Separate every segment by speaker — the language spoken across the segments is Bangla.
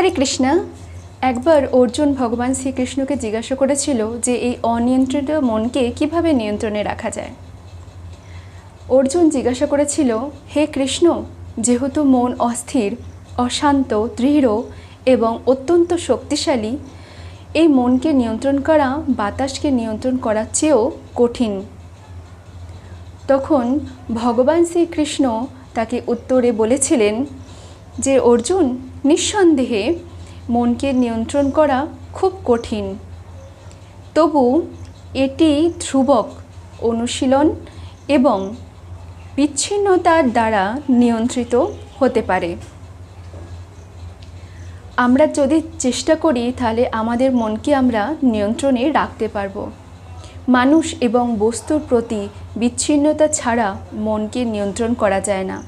Speaker 1: হরে কৃষ্ণা। একবার অর্জুন ভগবান শ্রীকৃষ্ণকে জিজ্ঞাসা করেছিল যে এই অনিয়ন্ত্রিত মনকে কীভাবে নিয়ন্ত্রণে রাখা যায়। অর্জুন জিজ্ঞাসা করেছিল, হে কৃষ্ণ, যেহেতু মন অস্থির, অশান্ত, দৃঢ় এবং অত্যন্ত শক্তিশালী, এই মনকে নিয়ন্ত্রণ করা, বাতাসকে নিয়ন্ত্রণ করার চেয়েও কঠিন। তখন ভগবান শ্রীকৃষ্ণ তাকে উত্তরে বলেছিলেন যে অর্জুন নিঃসন্দেহে মনকে নিয়ন্ত্রণ করা খুব কঠিন। তবু এটি ধ্রুবক অনুশীলন এবং বিচ্ছিন্নতার দ্বারা নিয়ন্ত্রিত হতে পারে। আমরা যদি চেষ্টা করি, তাহলে আমাদের মনকে আমরা নিয়ন্ত্রণে রাখতে পারব। মানুষ এবং বস্তুর প্রতি বিচ্ছিন্নতা ছাড়া মনকে নিয়ন্ত্রণ করা যায় না।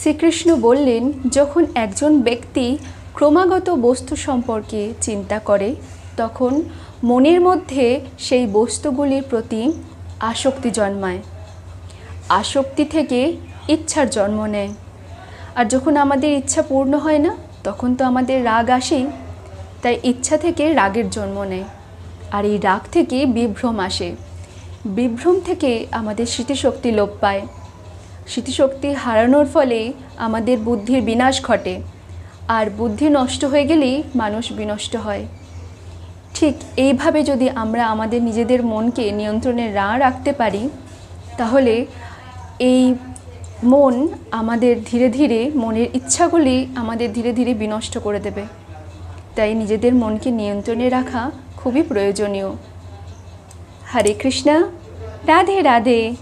Speaker 1: শ্রীকৃষ্ণ বললেন, যখন একজন ব্যক্তি ক্রমাগত বস্তু সম্পর্কে চিন্তা করে, তখন মনের মধ্যে সেই বস্তুগুলির প্রতি আসক্তি জন্মায়। আসক্তি থেকে ইচ্ছার জন্ম নেয়। আর যখন আমাদের ইচ্ছা পূর্ণ হয় না, তখন তো আমাদের রাগ আসেই। তাই ইচ্ছা থেকে রাগের জন্ম নেয়। আর এই রাগ থেকে বিভ্রম আসে। বিভ্রম থেকে আমাদের স্মৃতিশক্তি লোপ পায়। স্মৃতিশক্তি হারানোর ফলে আমাদের বুদ্ধির বিনাশ ঘটে। আর বুদ্ধি নষ্ট হয়ে গেলেই মানুষ বিনষ্ট হয়। ঠিক এইভাবে যদি আমরা আমাদের নিজেদের মনকে নিয়ন্ত্রণে না রাখতে পারি, তাহলে এই মন আমাদের ধীরে ধীরে মনের ইচ্ছাগুলি আমাদের ধীরে ধীরে বিনষ্ট করে দেবে। তাই নিজেদের মনকে নিয়ন্ত্রণে রাখা খুবই প্রয়োজনীয়। হরে কৃষ্ণা, রাধে রাধে।